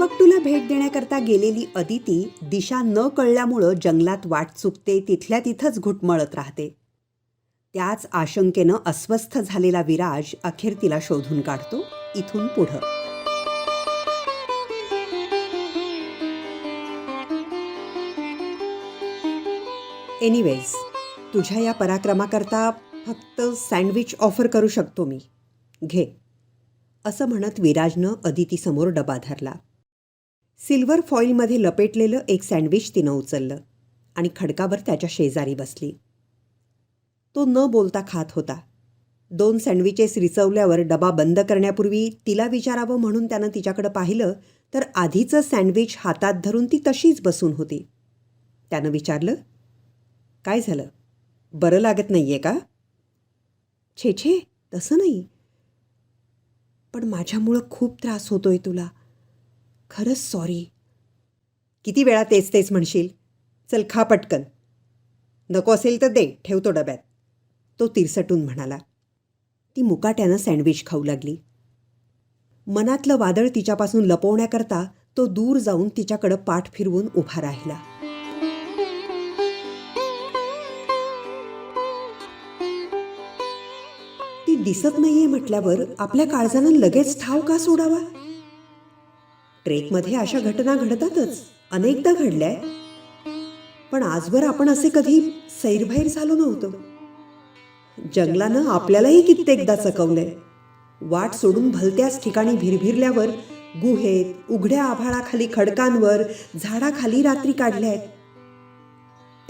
तिंबकटूला भेट देण्याकरता गेलेली अदिती दिशा न कळल्यामुळं जंगलात वाट चुकते तिथल्या तिथंच घुटमळत राहते. त्याच आशंकेनं अस्वस्थ झालेला विराज अखेर तिला शोधून काढतो इथून पुढं. एनिवेज तुझ्या या पराक्रमाकरता फक्त सँडविच ऑफर करू शकतो मी. घे. असं म्हणत विराजनं अदितीसमोर डबा धरला. सिल्वर फॉईलमध्ये लपेटलेलं एक सँडविच तिनं उचललं आणि खडकावर त्याच्या शेजारी बसली. तो न बोलता खात होता. दोन सँडविचेस रिचवल्यावर डबा बंद करण्यापूर्वी तिला विचारावं म्हणून त्यानं तिच्याकडं पाहिलं तर आधीचं सँडविच हातात धरून ती तशीच बसून होती. त्यानं विचारलं काय झालं? बरं लागत नाही आहे का? छे छे तसं नाही. पण माझ्यामुळं खूप त्रास होतोय तुला. खरंच सॉरी किती वेळा तेच तेच म्हणशील? चल खा पटकन. नको असेल तर दे ठेवतो डब्यात. तो तिरसटून म्हणाला. ती मुकाट्यानं सँडविच खाऊ लागली. मनातलं वादळ तिच्यापासून लपवण्याकरता तो दूर जाऊन तिच्याकडं पाठ फिरवून उभा राहिला. ती दिसत नाहीये म्हटल्यावर आपल्या काळजानं लगेच ठाव का सोडावा? ट्रेकमध्ये अशा घटना घडतातच. अनेकदा घडल्या. पण आजवर आपण असे कधी सैरभैर झालो नव्हतो. जंगलानं आपल्यालाही कित्येकदा चकवलंय. वाट सोडून भलत्याच ठिकाणी भिरभिरल्यावर गुहेत उघड्या आभाळाखाली खडकांवर झाडाखाली रात्री काढल्यात.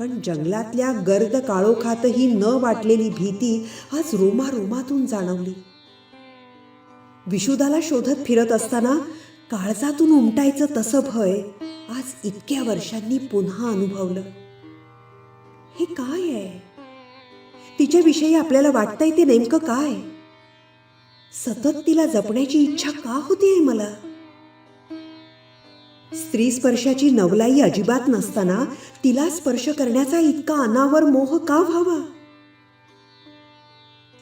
पण जंगलातल्या गर्द काळोखातही न वाटलेली भीती आज रोमारोमातून जाणवली. विशुदाला शोधत फिरत असताना काळजातून उमटायचं तसं भय आज इतक्या वर्षांनी पुन्हा अनुभवलं. हे काय आहे? तिच्याविषयी आपल्याला वाटतंय ते नेमकं काय? सतत तिला जपण्याची इच्छा का होतीये मला? स्त्री स्पर्शाची नवलाई अजिबात नसताना तिला स्पर्श करण्याचा इतका अनावर मोह का व्हावा?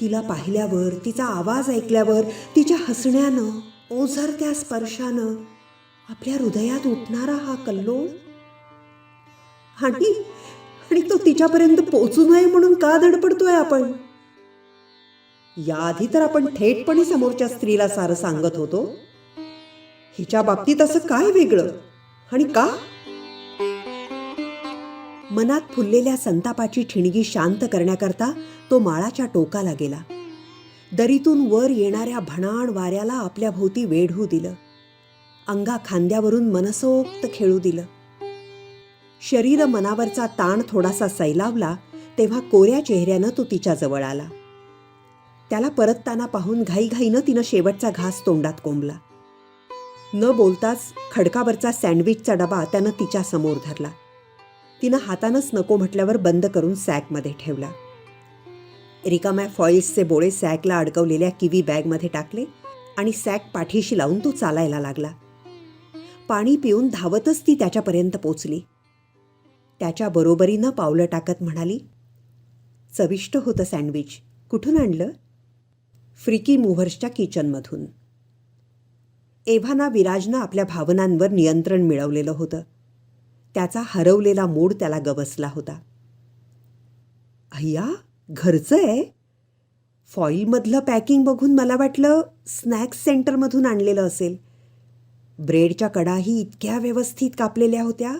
तिला पाहिल्यावर तिचा आवाज ऐकल्यावर तिच्या हसण्यानं ओझरत्या स्पर्शानं आपल्या हृदयात उठणारा हा कल्लोळ? आणि आणि तो तिच्यापर्यंत पोचू नये म्हणून का धडपडतोय आपण? याआधी तर आपण थेटपणे समोरच्या स्त्रीला सारं सांगत होतो. हिच्या बाबतीत असं काय वेगळं? आणि का? मनात फुललेल्या संतापाची ठिणगी शांत करण्याकरता तो माळाच्या टोकाला गेला. दरीतून वर येणाऱ्या भणाण वाऱ्याला आपल्या भोवती वेढू दिलं. अंगा खांद्यावरून मनसोक्त खेळू दिलं. शरीर मनावरचा ताण थोडासा सैलावला तेव्हा कोऱ्या चेहऱ्यानं तो तिच्याजवळ आला. त्याला परतताना पाहून घाईघाईनं तिनं शेवटचा घास तोंडात कोंबला. न बोलताच खडकावरचा सँडविचचा डबा त्यानं तिच्या समोर धरला. तिनं हातानंच नको म्हटल्यावर बंद करून सॅकमध्ये ठेवला. रिकाम्या फॉईल्सचे बोळे सॅकला अडकवलेल्या किवी बॅगमध्ये टाकले आणि सॅक पाठीशी लावून तो चालायला लागला. पाणी पिऊन धावतच ती त्याच्यापर्यंत पोचली. त्याच्या बरोबरीनं पावलं टाकत म्हणाली चविष्ट होतं सँडविच. कुठून आणलं? फ्रिकी मुव्हर्सच्या किचनमधून. एव्हाना विराजनं आपल्या भावनांवर नियंत्रण मिळवलेलं होतं. त्याचा हरवलेला मूड त्याला गवसला होता. अय्या घरचं आहे? फॉईलमधलं पॅकिंग बघून मला वाटलं स्नॅक्स सेंटरमधून आणलेलं असेल. ब्रेडच्या कडाही इतक्या व्यवस्थित कापलेल्या होत्या.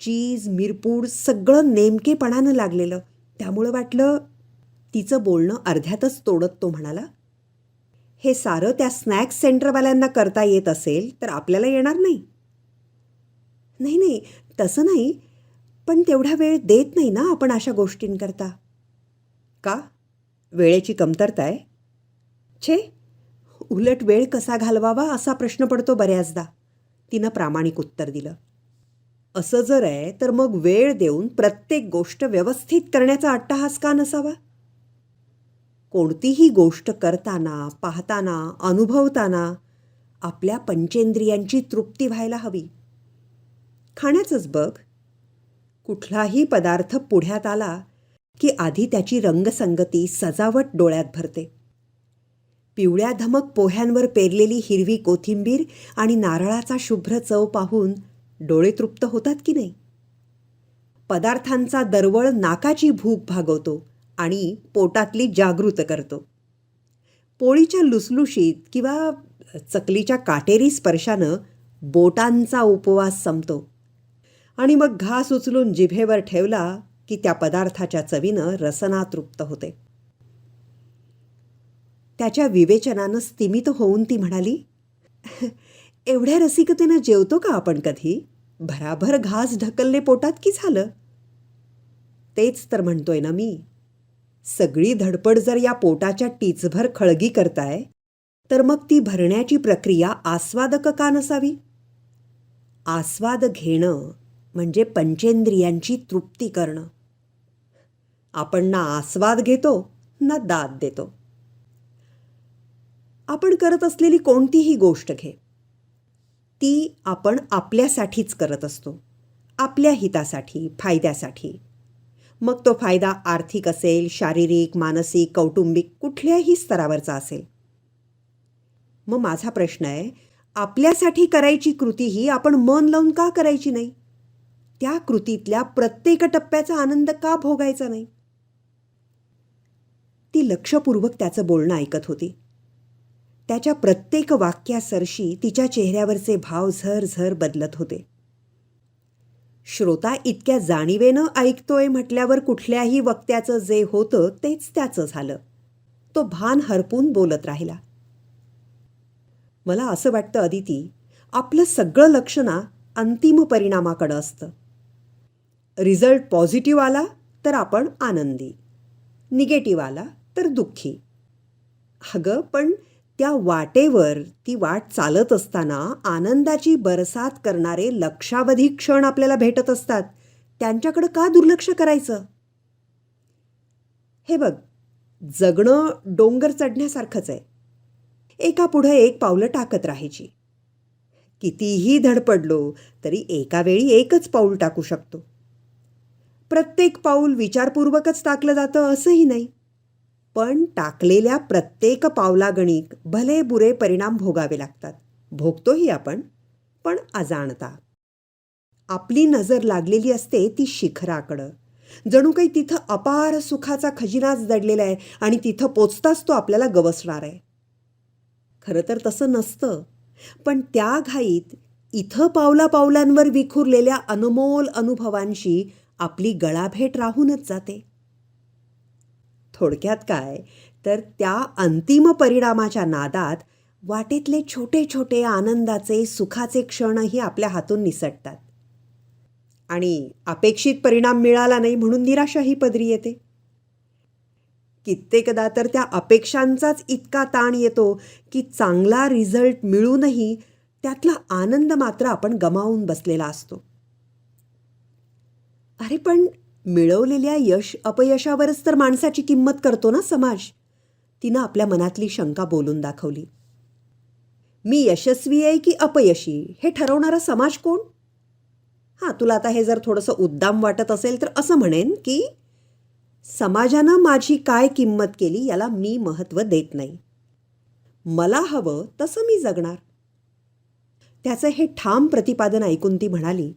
चीज मिरपूड सगळं नेमकेपणानं लागलेलं. त्यामुळं वाटलं तिचं बोलणं अर्ध्यातच तोडत तो म्हणाला. हे सारं त्या स्नॅक्स सेंटरवाल्यांना करता येत असेल तर आपल्याला येणार नाही. नाही नाही तसं नाही. पण तेवढा वेळ देत नाही ना आपण अशा गोष्टींकरता. का? वेळेची कमतरता आहे? छे उलट वेळ कसा घालवावा असा प्रश्न पडतो बऱ्याचदा. तिनं प्रामाणिक उत्तर दिलं. असं जर आहे तर मग वेळ देऊन प्रत्येक गोष्ट व्यवस्थित करण्याचा अट्टहास का नसावा? कोणतीही गोष्ट करताना पाहताना अनुभवताना आपल्या पंचेंद्रियांची तृप्ती व्हायला हवी. खाण्याचंच बघ. कुठलाही पदार्थ पुढ्यात आला की आधी त्याची रंगसंगती सजावट डोळ्यात भरते. पिवळ्या धमक पोह्यांवर पेरलेली हिरवी कोथिंबीर आणि नारळाचा शुभ्र चव पाहून डोळे तृप्त होतात की नाही? पदार्थांचा दरवळ नाकाची भूक भागवतो आणि पोटातली जागृत करतो. पोळीच्या लुसलुशीत किंवा चकलीच्या काटेरी स्पर्शानं बोटांचा उपवास संपतो. आणि मग घास उचलून जिभेवर ठेवला की त्या पदार्थाच्या चवीनं रसना तृप्त होते. त्याच्या विवेचनानं स्तिमित होऊन ती म्हणाली एवढ्या रसिकतेनं जेवतो का आपण कधी? भराभर घास ढकलले पोटात की झालं? तेच तर म्हणतोय ना मी. सगळी धडपड जर या पोटाच्या टीचभर खळगी करताय तर मग ती भरण्याची प्रक्रिया आस्वादक का नसावी? आस्वाद घेणं म्हणजे पंचेंद्रियांची तृप्ती करणं. आपण ना आस्वाद घेतो ना दाद देतो. आपण करत असलेली कोणतीही गोष्ट घे. ती आपण आपल्यासाठीच करत असतो आपल्या हितासाठी फायद्यासाठी. मग तो फायदा आर्थिक असेल शारीरिक मानसिक कौटुंबिक कुठल्याही स्तरावरचा असेल. मग माझा प्रश्न आहे आपल्यासाठी करायची कृती ही आपण मन लावून का करायची नाही? त्या कृतीतल्या प्रत्येक टप्प्याचा आनंद का भोगायचा नाही? ती लक्षपूर्वक त्याचं बोलणं ऐकत होती. त्याच्या प्रत्येक वाक्यासरशी तिच्या चेहऱ्यावरचे भाव झर झर बदलत होते. श्रोता इतक्या जाणीवेनं ऐकतोय म्हटल्यावर कुठल्याही वक्त्याचं जे होतं तेच त्याचं झालं. तो भान हरपून बोलत राहिला. मला असं वाटतं अदिती आपलं सगळं लक्ष ना अंतिम परिणामाकडं असतं. रिझल्ट पॉझिटिव्ह आला तर आपण आनंदी. निगेटिव्ह आला तर दुःखी. अगं पण त्या वाटेवर ती वाट चालत असताना आनंदाची बरसात करणारे लक्षावधी क्षण आपल्याला भेटत असतात. त्यांच्याकडं का दुर्लक्ष करायचं? हे बघ जगणं डोंगर चढण्यासारखंच आहे. एका पुढे एक पावलं टाकत राहायची. कितीही धडपडलो तरी एका वेळी एकच पाऊल टाकू शकतो. प्रत्येक पाऊल विचारपूर्वकच टाकलं जातं असंही नाही. पण टाकलेल्या प्रत्येक पावलागणिक भले बुरे परिणाम भोगावे लागतात. भोगतोही आपण पण अजाणता. आपली नजर लागलेली असते ती शिखराकडं. जणू काही तिथं अपार सुखाचा खजिनाच दडलेला आहे आणि तिथं पोचताच तो आपल्याला गवसणार आहे. खरं तर तसं नसतं. पण त्या घाईत इथं पावला पावलांवर विखुरलेल्या अनमोल अनुभवांशी आपली गळाभेट राहूनच जाते. थोडक्यात काय? तर त्या अंतिम परिणामाच्या नादात वाटेतले छोटे छोटे आनंदाचे सुखाचे क्षणही आपल्या हातून निसटतात. आणि अपेक्षित परिणाम मिळाला नाही म्हणून निराशाही पदरी येते. कित्येकदा तर त्या अपेक्षांचाच इतका ताण येतो की चांगला रिझल्ट मिळूनही त्यातला आनंद मात्र आपण गमावून बसलेला असतो. अरे पण मिळवलेल्या यश अपयशावरच तर माणसाची किंमत करतो ना समाज? तिनं आपल्या मनातली शंका बोलून दाखवली. मी यशस्वी आहे की अपयशी? हे ठरवणारा समाज कोण? हां तुला आता हे जर थोडंसं उद्दाम वाटत असेल तर असं म्हणेन की समाजानं माझी काय किंमत केली याला मी महत्त्व देत नाही. मला हवं तसं मी जगणार. त्याचं हे ठाम प्रतिपादन ऐकून ती म्हणाली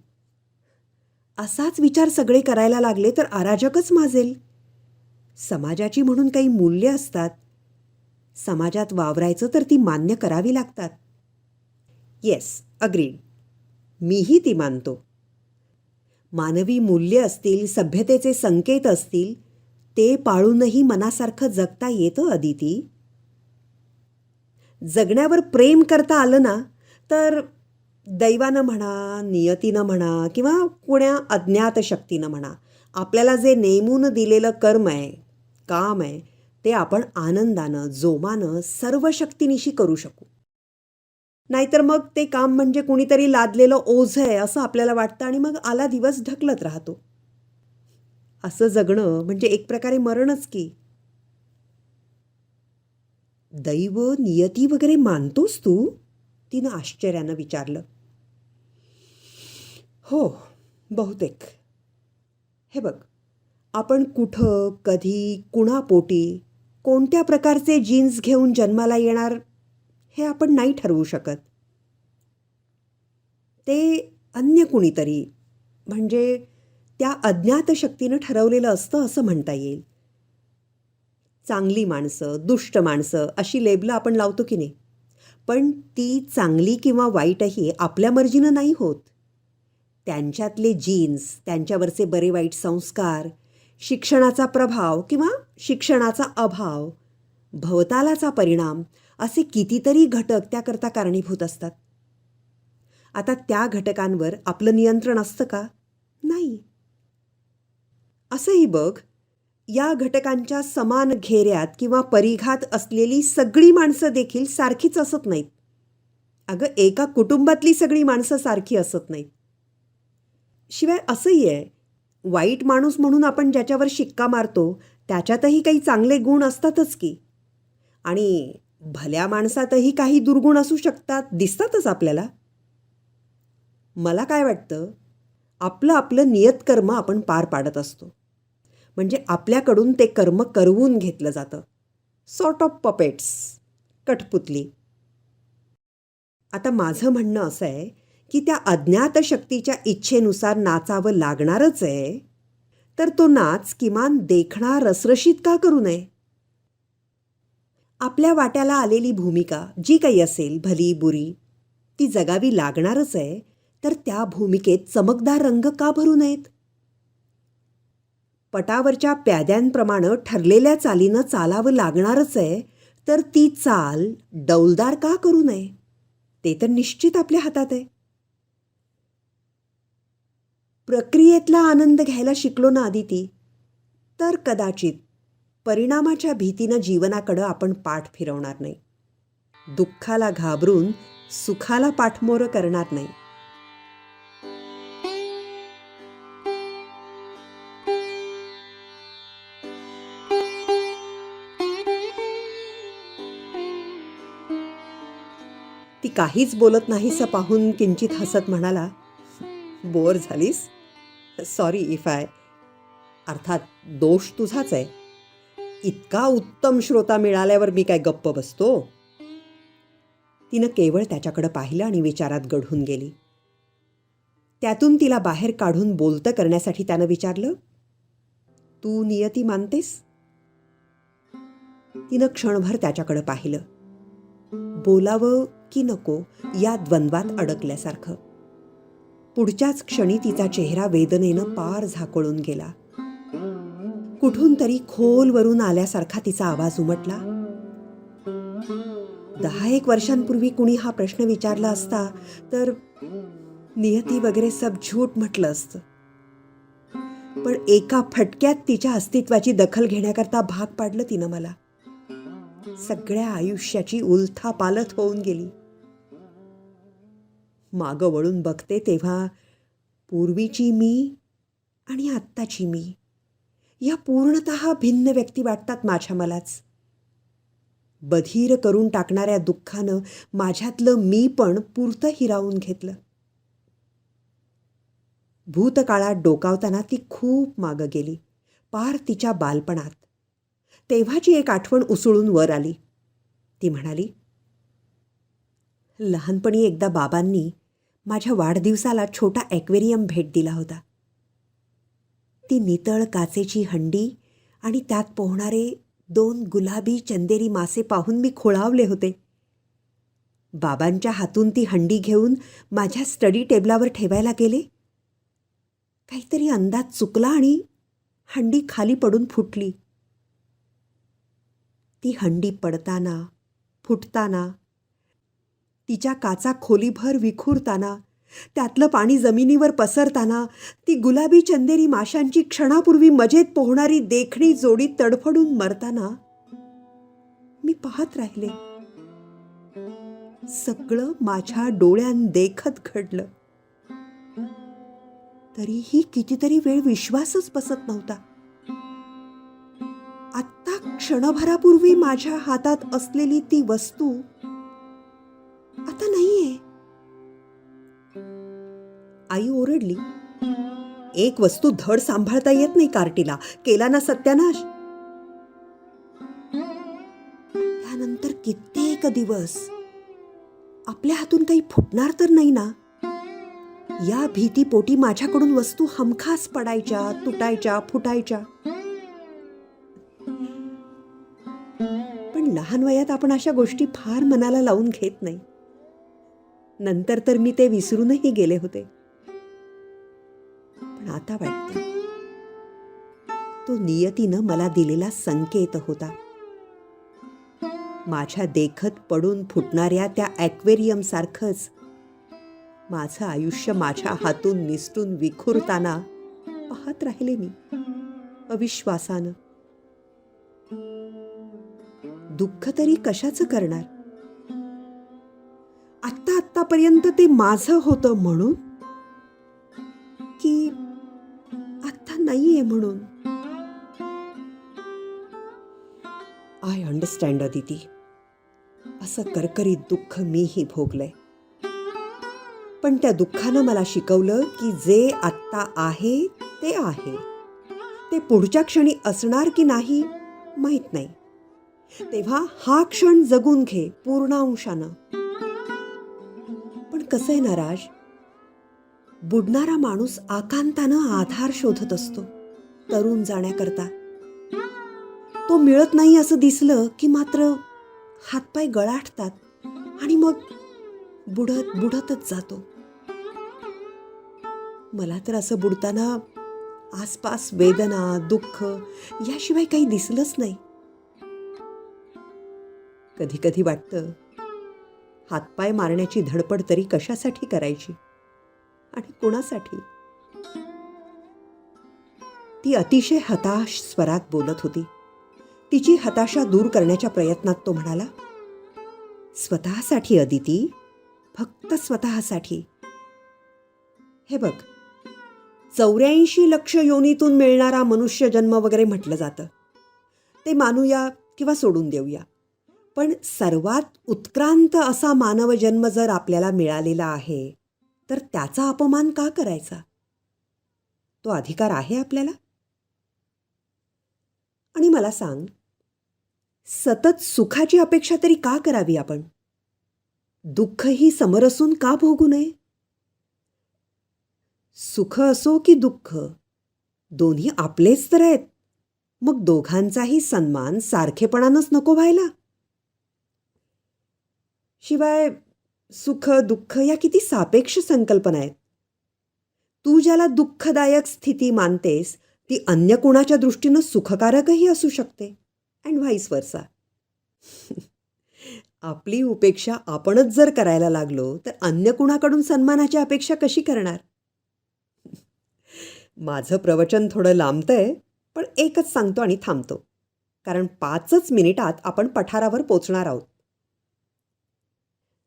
असाच विचार सगळे करायला लागले तर अराजकच माजेल. समाजाची म्हणून काही मूल्य असतात. समाजात वावरायचं तर ती मान्य करावी लागतात. येस अग्रीड मीही ती मानतो. मानवी मूल्य असतील सभ्यतेचे संकेत असतील ते पाळूनही मनासारखं जगता येतं अदिती. जगण्यावर प्रेम करता आलं ना तर दैवानं म्हणा नियतीनं म्हणा किंवा कुण्या अज्ञात शक्तीनं म्हणा आपल्याला जे नेमून दिलेलं कर्म आहे काम आहे ते आपण आनंदानं जोमानं सर्व शक्तीनिशी करू शकू. नाहीतर मग ते काम म्हणजे कुणीतरी लादलेलं ओझं आहे असं आपल्याला वाटतं आणि मग आला दिवस ढकलत राहतो. असं जगणं म्हणजे एक प्रकारे मरणच की. दैव नियती वगैरे मानतोस तू? तिनं आश्चर्यानं विचारलं. हो बहुतेक. हे बघ आपण कुठं कधी कुणापोटी कोणत्या प्रकारचे जीन्स घेऊन जन्माला येणार हे आपण नाही ठरवू शकत. ते अन्य कुणीतरी म्हणजे त्या अज्ञात शक्तीनं ठरवलेलं असतं असं म्हणता येईल. चांगली माणसं दुष्ट माणसं अशी लेबलं आपण लावतो की नाही. पण ती चांगली किंवा वाईटही आपल्या मर्जीनं नाही होत. त्यांच्यातले जीन्स त्यांच्यावरचे बरे वाईट संस्कार शिक्षणाचा प्रभाव किंवा शिक्षणाचा अभाव भवतालाचा परिणाम असे कितीतरी घटक त्याकरता कारणीभूत असतात. आता त्या घटकांवर आपलं नियंत्रण असतं का? नाही. असंही बघ या घटकांच्या समान घेऱ्यात किंवा परिघात असलेली सगळी माणसं देखील सारखीच असत नाहीत. अगं एका कुटुंबातली सगळी माणसं सारखी असत नाहीत. शिवाय असंही आहे वाईट माणूस म्हणून आपण ज्याच्यावर शिक्का मारतो त्याच्यातही काही चांगले गुण असतातच की. आणि भल्या माणसातही काही दुर्गुण असू शकतात दिसतातच आपल्याला. मला काय वाटतं आपलं आपलं नियतकर्म आपण पार पाडत असतो. म्हणजे आपल्याकडून ते कर्म करवून घेतलं जातं. सॉर्ट ऑफ पपेट्स कठपुतली. आता माझं म्हणणं असं आहे की त्या अज्ञात शक्तीच्या इच्छेनुसार नाचावं लागणारच आहे. तर तो नाच किमान देखणा रसरशीत का करू नये? आपल्या वाट्याला आलेली भूमिका जी काही असेल भली बुरी ती जगावी लागणारच आहे. तर त्या भूमिकेत चमकदार रंग का भरू नयेत? पटावरच्या प्याद्यांप्रमाणे ठरलेल्या चालीनं चालावं लागणारच आहे. तर ती चाल डौलदार का करू नये? ते तर निश्चित आपल्या हातात आहे. प्रक्रियेतला आनंद घ्यायला शिकलो ना आदिती तर कदाचित परिणामाच्या भीतीनं जीवनाकडं आपण पाठ फिरवणार नाही. दुःखाला घाबरून सुखाला पाठमोरं करणार नाही. ती काहीच बोलत नाहीसं पाहून किंचित हसत म्हणाला बोर झालीस? सॉरी इफ आय अर्थात दोष तुझाच आहे. इतका उत्तम श्रोता मिळाल्यावर मी काय गप्प बसतो? तिनं केवळ त्याच्याकडं पाहिलं आणि विचारात गढून गेली. त्यातून तिला बाहेर काढून बोलतं करण्यासाठी त्यानं विचारलं तू नियती मानतेस? तिनं क्षणभर त्याच्याकडं पाहिलं. बोलावं की नको या द्वंद्वात अडकल्यासारखं. पुढच्याच क्षणी तिचा चेहरा वेदनेनं पार झाकोळून गेला. कुठून तरी खोलवरून आल्यासारखा तिचा आवाज उमटला. दहा एक वर्षांपूर्वी कुणी हा प्रश्न विचारला असता तर नियती वगैरे सब झूट म्हटलं असतं. पण एका फटक्यात तिच्या अस्तित्वाची दखल घेण्याकरता भाग पाडलं तिनं मला. सगळ्या आयुष्याची उलथा पालत होऊन गेली. मागं वळून बघते तेव्हा पूर्वीची मी आणि आत्ताची मी. या पूर्णत भिन्न व्यक्ती वाटतात माझ्या मलाच. बधीर करून टाकणाऱ्या दुःखानं माझ्यातलं मी पण पुरतं हिरावून घेतलं. भूतकाळात डोकावताना ती खूप मागं गेली पार तिच्या बालपणात. तेव्हाची एक आठवण उसळून वर आली. ती म्हणाली लहानपणी एकदा बाबांनी माझ्या वाढदिवसाला छोटा ॲक्वेरियम भेट दिला होता. ती नितळ काचेची हंडी आणि त्यात पोहणारे दोन गुलाबी चंदेरी मासे पाहून मी खोळावले होते. बाबांच्या हातून ती हंडी घेऊन माझ्या स्टडी टेबलावर ठेवायला गेले. काहीतरी अंदाज चुकला आणि हंडी खाली पडून फुटली. ती हंडी पडताना फुटताना तिच्या काचा खोलीभर विखुरताना त्यातलं पाणी जमिनीवर पसरताना ती गुलाबी चंदेरी माशांची क्षणापूर्वी मजेत पोहणारी देखणी जोडी तडफडून मरताना मी पाहत राहिले. सगळं माझ्या डोळ्यां देखत घडलं. तरीही कितीतरी वेळ विश्वासच बसत नव्हता. आत्ता क्षणभरापूर्वी माझ्या हातात असलेली ती वस्तू आता नाहीये. आई ओरडली. एक वस्तू धड सांभाळता येत नाही कार्टीला. केला ना सत्यानाश. त्यानंतर कित्येक दिवस. आपल्या हातून काही फुटणार तर नाही ना? या भीतीपोटी माझ्याकडून वस्तू हमखास पडायच्या तुटायच्या फुटायच्या. पण लहान वयात आपण अशा गोष्टी फार मनाला लावून घेत नाही. नंतर तर मी ते विसरूनही गेले होते. पण आता वाटतं. तो नियतीनं मला दिलेला संकेत होता. माझ्या देखत पडून फुटणाऱ्या त्या ॲक्वेरियम सारखंच माझं आयुष्य माझ्या हातून निसटून विखुरताना पाहत राहिले मी अविश्वासानं. दुःख तरी कशाचं करणार? आत्ता आत्तापर्यंत ते माझं होतं म्हणून? की आत्ता नाहीये म्हणून? आय अंडरस्टँड अदिती असं करकरीत दुःख मीही भोगलंय. पण त्या दुःखानं मला शिकवलं की जे आत्ता आहे ते आहे. ते पुढच्या क्षणी असणार की नाही माहीत नाही. तेव्हा हा क्षण जगून घे पूर्णांशानं. कसं आहे ना राज बुडणारा माणूस आकांतानं आधार शोधत असतो तरुण जाण्याकरता. तो मिळत नाही असं दिसलं की मात्र हातपाय गळाटतात आणि मग बुडत बुडतच जातो. मला तर असं बुडताना आसपास वेदना दुःख याशिवाय काही दिसलंच नाही. कधी कधी वाटतं हातपाय मारण्याची धडपड तरी कशासाठी करायची? आणि कोणासाठी? ती अतिशय हताश स्वरात बोलत होती. तिची हताशा दूर करण्याच्या प्रयत्नात तो म्हणाला स्वतःसाठी अदिती. फक्त स्वतःसाठी. हे बघ चौऱ्याऐंशी लक्ष योनीतून मिळणारा मनुष्य जन्म वगैरे म्हटलं जातं. ते मानूया किंवा सोडून देऊया. पण सर्वात उत्क्रांत असा मानव जन्म जर आपल्याला मिळालेला आहे तर त्याचा अपमान का करायचा? तो अधिकार आहे आपल्याला? आणि मला सांग सतत सुखाची अपेक्षा तरी का करावी आपण? दुःखही समरसून का भोगू नये? सुख असो की दुःख दोन्ही आपलेच तर आहेत. मग दोघांचाही सन्मान सारखेपणानंच नको व्हायला? शिवाय सुख दुःख या किती सापेक्ष संकल्पना आहेत. तू ज्याला दुःखदायक स्थिती मानतेस ती अन्य कुणाच्या दृष्टीनं सुखकारकही असू शकते अँड व्हाईस वर्सा आपली उपेक्षा आपणच जर करायला लागलो तर अन्य कुणाकडून सन्मानाची अपेक्षा कशी करणार? माझं प्रवचन थोडं लांबतंय पण एकच सांगतो आणि थांबतो. कारण पाचच मिनिटात आपण पठारावर पोचणार आहोत.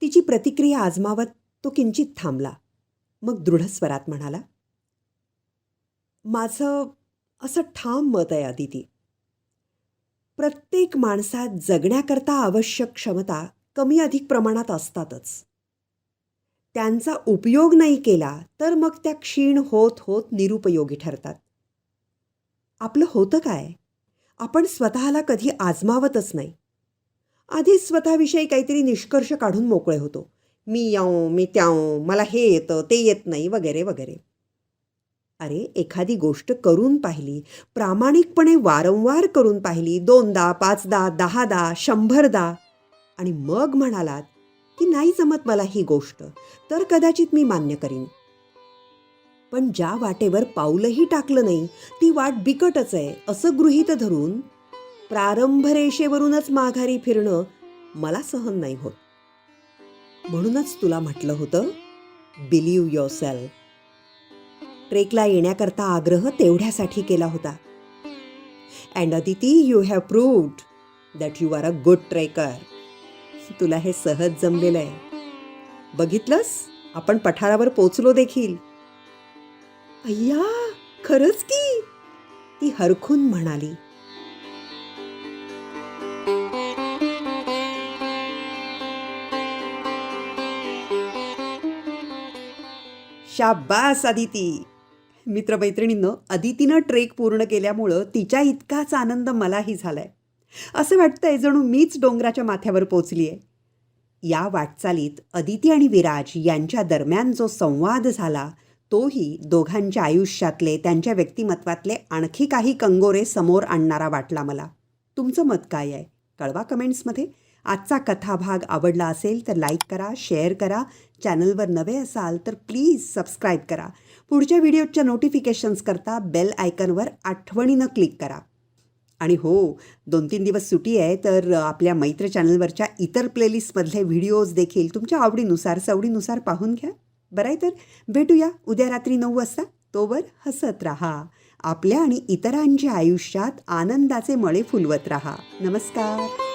तिची प्रतिक्रिया आजमावत तो किंचित थांबला. मग दृढ स्वरात म्हणाला माझं असं ठाम मत आहे अदिती. प्रत्येक माणसात जगण्याकरता आवश्यक क्षमता कमी अधिक प्रमाणात असतातच. त्यांचा उपयोग नाही केला तर मग त्या क्षीण होत होत निरुपयोगी ठरतात. आपलं होतं काय? आपण स्वतःला कधी आजमावतच नाही. आधीच स्वतःविषयी काहीतरी निष्कर्ष काढून मोकळे होतो. मी याऊ मी त्याऊ मला हे येतं ते येत नाही वगैरे वगैरे. अरे एखादी गोष्ट करून पाहिली प्रामाणिकपणे वारंवार करून पाहिली दोनदा पाचदा दहादा शंभरदा आणि मग म्हणालात की नाही जमत मला ही गोष्ट तर कदाचित मी मान्य करीन. पण ज्या वाटेवर पाऊलही टाकलं नाही ती वाट बिकटच आहे असं गृहीत धरून प्रारंभ रेषेवरूनच माघारी फिरणं मला सहन नाही होत. म्हणूनच तुला म्हटलं होतं बिलीव्ह युअर सेल्फ ट्रेकला येण्याकरता आग्रह तेवढ्यासाठी केला होता. And Aditi you have proved that you are a good trekker तुला हे सहज जमलेलं आहे. बघितलंस? आपण पठारावर पोचलो देखील. अय्या खरंच की? ती हरखून म्हणाली. शाबास अदिती मित्रमैत्रिणींनो अदितीनं ट्रेक पूर्ण केल्यामुळं तिच्या इतकाच आनंद मलाही झालाय. असं वाटतंय जणू मीच डोंगराच्या माथ्यावर पोचली आहे या वाटचालीत अदिती आणि विराज यांच्या दरम्यान जो संवाद झाला तोही दोघांच्या आयुष्यातले त्यांच्या व्यक्तिमत्वातले आणखी काही कंगोरे समोर आणणारा वाटला मला. तुमचं मत काय आहे? कळवा कमेंट्समध्ये. आजचा कथाभाग आवडला असेल तर लाईक करा शेअर करा. चॅनलवर नवे असाल तर प्लीज सबस्क्राईब करा. पुढच्या व्हिडिओच्या नोटिफिकेशन्स करता बेल आयकनवर आठवणीनं क्लिक करा. आणि हो दोन तीन दिवस सुटी आहे तर आपल्या मैत्र चॅनलवरच्या इतर प्लेलिस्टमधले व्हिडिओज देखील तुमच्या आवडीनुसार सवडीनुसार पाहून घ्या. बरं आहे तर भेटूया उद्या रात्री नऊ वाजता. तोवर हसत राहा. आपल्या आणि इतरांच्या आयुष्यात आनंदाचे मळे फुलवत राहा. नमस्कार.